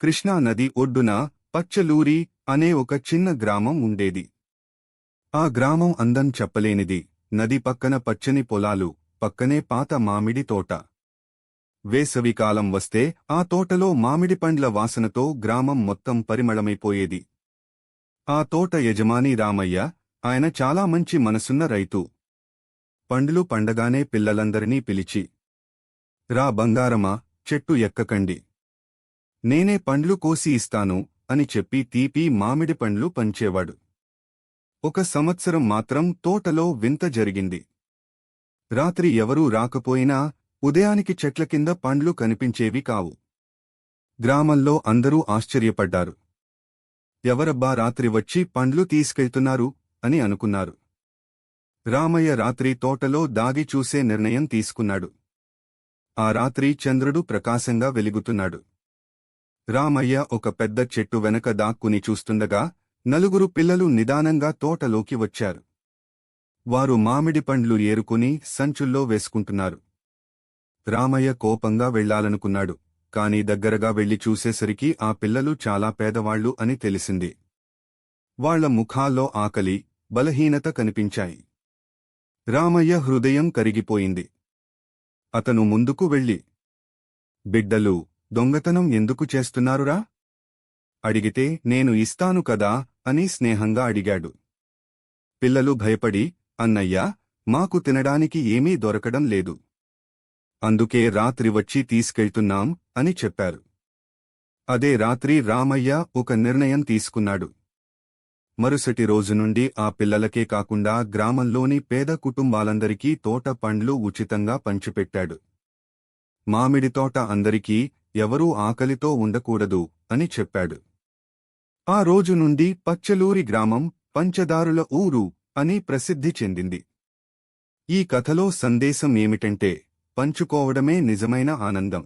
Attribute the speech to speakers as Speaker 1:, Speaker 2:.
Speaker 1: కృష్ణా నది ఒడ్డున పచ్చలూరి అనే ఒక చిన్న గ్రామం ఉండేది. ఆ గ్రామం అందం చెప్పలేనిది. నది పక్కన పచ్చని పొలాలు పక్కనే పాత మామిడి తోట. వేసవికాలం వస్తే ఆ తోటలో మామిడి పండ్ల వాసనతో గ్రామం మొత్తం పరిమళమైపోయేది. ఆ తోట యజమాని రామయ్య ఆయన చాలా మంచి మనసున్న రైతు. పండ్లు పండగానే పిల్లలందరినీ పిలిచి రా బంగారమా చెట్టు ఎక్కకండి. నేనే పండ్లు కోసి ఇస్తాను అని చెప్పి తీపి మామిడి పండ్లు పంచేవాడు. ఒక సంవత్సరం మాత్రం తోటలో వింత జరిగింది. రాత్రి ఎవరూ రాకపోయినా ఉదయానికి చెట్ల కింద పండ్లు కనిపించేవి కావు. గ్రామంలో అందరూ ఆశ్చర్యపడ్డారు. ఎవరబ్బా రాత్రి వచ్చి పండ్లు తీసుకెళ్తున్నారు అని అనుకున్నారు. రామయ్య రాత్రి తోటలో దాగి చూసే నిర్ణయం తీసుకున్నాడు. ఆ రాత్రి చంద్రుడు ప్రకాశంగా వెలుగుతున్నాడు. రామయ్య ఒక పెద్ద చెట్టు వెనక దాక్కుని చూస్తుండగా నలుగురు పిల్లలు నిదానంగా తోటలోకి వచ్చారు. వారు మామిడి పండ్లు ఏరుకుని సంచుల్లో వేసుకుంటున్నారు. రామయ్య కోపంగా వెళ్ళాలనుకున్నాడు కాని దగ్గరగా వెళ్ళి చూసేసరికి ఆ పిల్లలు చాలా పేదవాళ్ళు అని తెలిసింది. వాళ్ళ ముఖాల్లో ఆకలి బలహీనత కనిపించాయి. రామయ్య హృదయం కరిగిపోయింది. అతను ముందుకు వెళ్ళి బిడ్డలు దొంగతనం ఎందుకు చేస్తున్నారురా? అడిగితే నేను ఇస్తాను కదా అని స్నేహంగా అడిగాడు. పిల్లలు భయపడి అన్నయ్యా మాకు తినడానికి ఏమీ దొరకడం లేదు. అందుకే రాత్రి వచ్చి తీసుకెళ్తున్నాం అని చెప్పారు. అదే రాత్రి రామయ్య ఒక నిర్ణయం తీసుకున్నాడు. మరుసటి రోజు నుండి ఆ పిల్లలకే కాకుండా గ్రామంలోని పేద కుటుంబాలందరికీ తోట పండ్లు ఉచితంగా పంచిపెట్టాడు. మామిడి తోట అందరికీ ఎవరూ ఆకలితో ఉండకూడదు అని చెప్పాడు. ఆ రోజు నుండి పచ్చలూరి గ్రామం పంచదారుల ఊరు అని ప్రసిద్ధి చెందింది. ఈ కథలో సందేశం ఏమిటంటే పంచుకోవడమే నిజమైన ఆనందం.